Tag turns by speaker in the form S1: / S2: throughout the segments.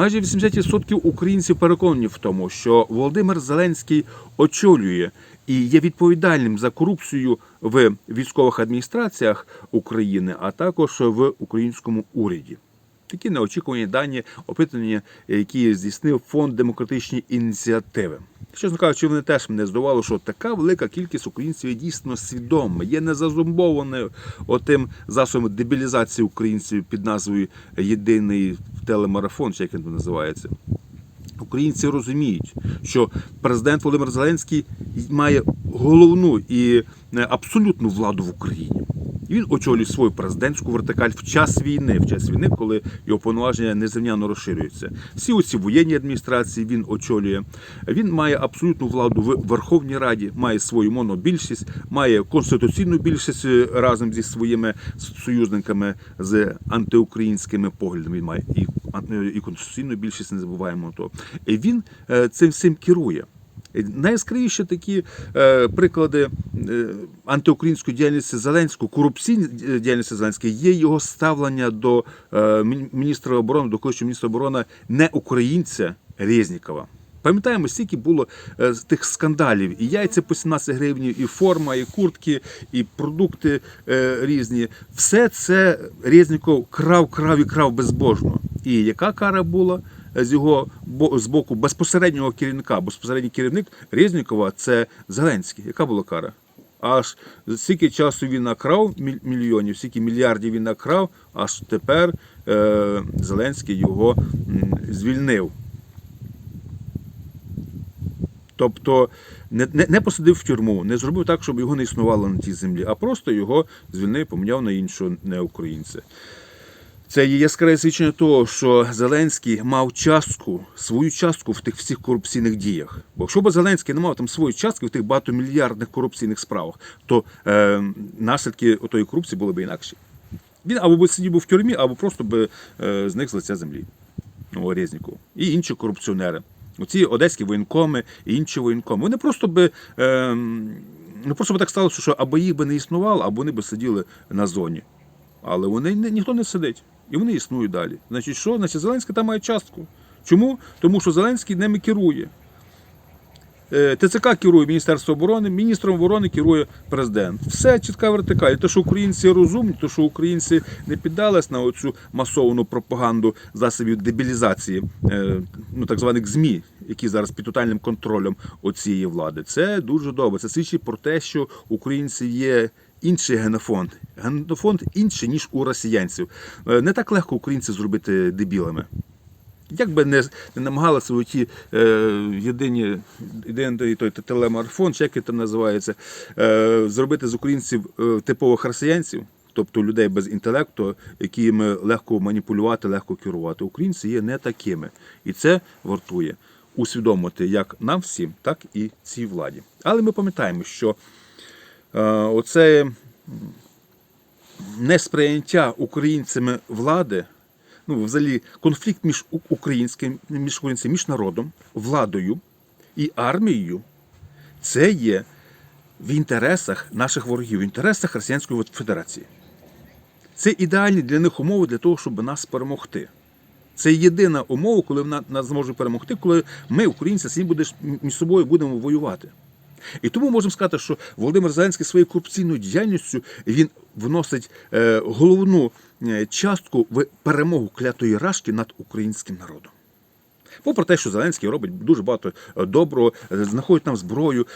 S1: Майже 80% українців переконані в тому, що Володимир Зеленський очолює і є відповідальним за корупцію в військових адміністраціях України, а також в українському уряді. Такі неочікувані дані опитування, які здійснив фонд демократичні ініціативи. Чесно кажучи, вони теж мене здивувало, що така велика кількість українців є дійсно свідома, є не зазумбованою отим засобом дебілізації українців під назвою Єдиний телемарафон, чи як він називається. Українці розуміють, що президент Володимир Зеленський має головну і е, абсолютну владу в Україні. І Він очолює свою президентську вертикаль в час війни, в час війни, коли його повноваження незрівняно розширюються. Всі оці воєнні адміністрації він очолює. Він має абсолютну владу в Верховній Раді, має свою монобільшість, має конституційну більшість е, разом зі своїми союзниками з антиукраїнськими поглядами. Він має і, ан- і конституційну більшість, не забуваємо то. І він е, цим всім керує. Найяскравіші такі е, приклади е, антиукраїнської діяльності Зеленського, корупційної діяльності Зеленського є його ставлення до е, міністра оборони, до колишнього міністра оборони не українця Резнікова. Пам'ятаємо, скільки було е, тих скандалів, і яйця по 17 гривень, і форма, і куртки, і продукти е, різні. Все це Резніков крав, крав і крав безбожно. І яка кара була? З його з боку безпосереднього керівника, безпосередній керівник Резнікова це Зеленський. Яка була кара? Аж стільки часу він накрав мільйонів, стільки мільярдів він накрав, аж тепер е, Зеленський його звільнив. Тобто не, не, не посадив в тюрму, не зробив так, щоб його не існувало на тій землі, а просто його звільнив, поміняв на іншого не українця. Це є яскраве свідчення того, що Зеленський мав частку, свою частку в тих всіх корупційних діях. Бо якщо б Зеленський не мав там свої частки в тих багатомільярдних корупційних справах, то е, наслідки отої корупції були б інакші. Він або би сидів в тюрмі, або просто би е, зник з лиця землі. Ну, Резніков. І інші корупціонери. Оці одеські воєнкоми і інші воєнкоми. Вони просто би. Е, ну, просто би так сталося, що або їх би не існувало, або вони би сиділи на зоні. Але вони ніхто не сидить. І вони існують далі. Значить, що? Значить, Зеленський там має частку. Чому? Тому що Зеленський ними керує. Е, ТЦК керує Міністерство оборони, міністром оборони керує президент. Все чітка вертикаль. Те, що українці розумні, то що українці не піддались на оцю масовану пропаганду засобів дебілізації, е, ну так званих ЗМІ, які зараз під тотальним контролем оцієї влади. Це дуже добре. Це свідчить про те, що українці є. Інший генофонд. Генофонд інший, ніж у росіянців. Е, Не так легко українців зробити дебілами. Як би не, не намагалися оті е, єдині єдиний той телемарафон, чи як це називається, е, зробити з українців е, типових росіянців, тобто людей без інтелекту, якими легко маніпулювати, легко керувати. Українці є не такими. І це вартує усвідомити як нам всім, так і цій владі. Але ми пам'ятаємо, що оце несприйняття українцями влади, ну, взагалі, конфлікт між українським, між українцями, між народом, владою і армією, це є в інтересах наших ворогів, в інтересах Росіянської Федерації. Це ідеальні для них умови для того, щоб нас перемогти. Це єдина умова, коли нас зможе перемогти, коли ми, українці, самі будеш між собою будемо воювати. І тому можемо сказати, що Володимир Зеленський своєю корупційною діяльністю він вносить е, головну е, частку в перемогу клятої рашки над українським народом. Попри те, що Зеленський робить дуже багато е, доброго, знаходить нам зброю,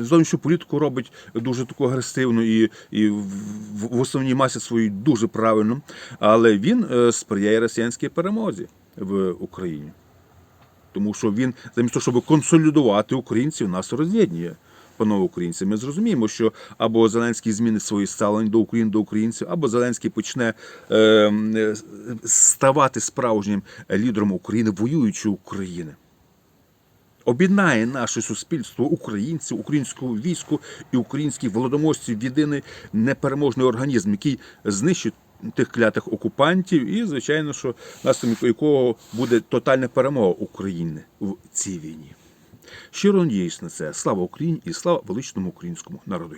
S1: зовнішню політику робить дуже таку агресивну і, і в, основній масі своїй дуже правильно, але він сприяє росіянській перемозі в Україні. Тому що він, замість того, щоб консолідувати українців, нас роз'єднує. Панове українці, ми зрозуміємо, що або Зеленський змінить своє ставлення до України, до українців, або Зеленський почне е, е, ставати справжнім лідером України, воюючої України. Об'єднає наше суспільство українців, українського війську і українських володоморців в єдиний непереможний організм, який знищить тих клятих окупантів, і, звичайно, що наслідком якого буде тотальна перемога України в цій війні. Щиро надіюсь на це. Слава Україні і слава величному українському народу.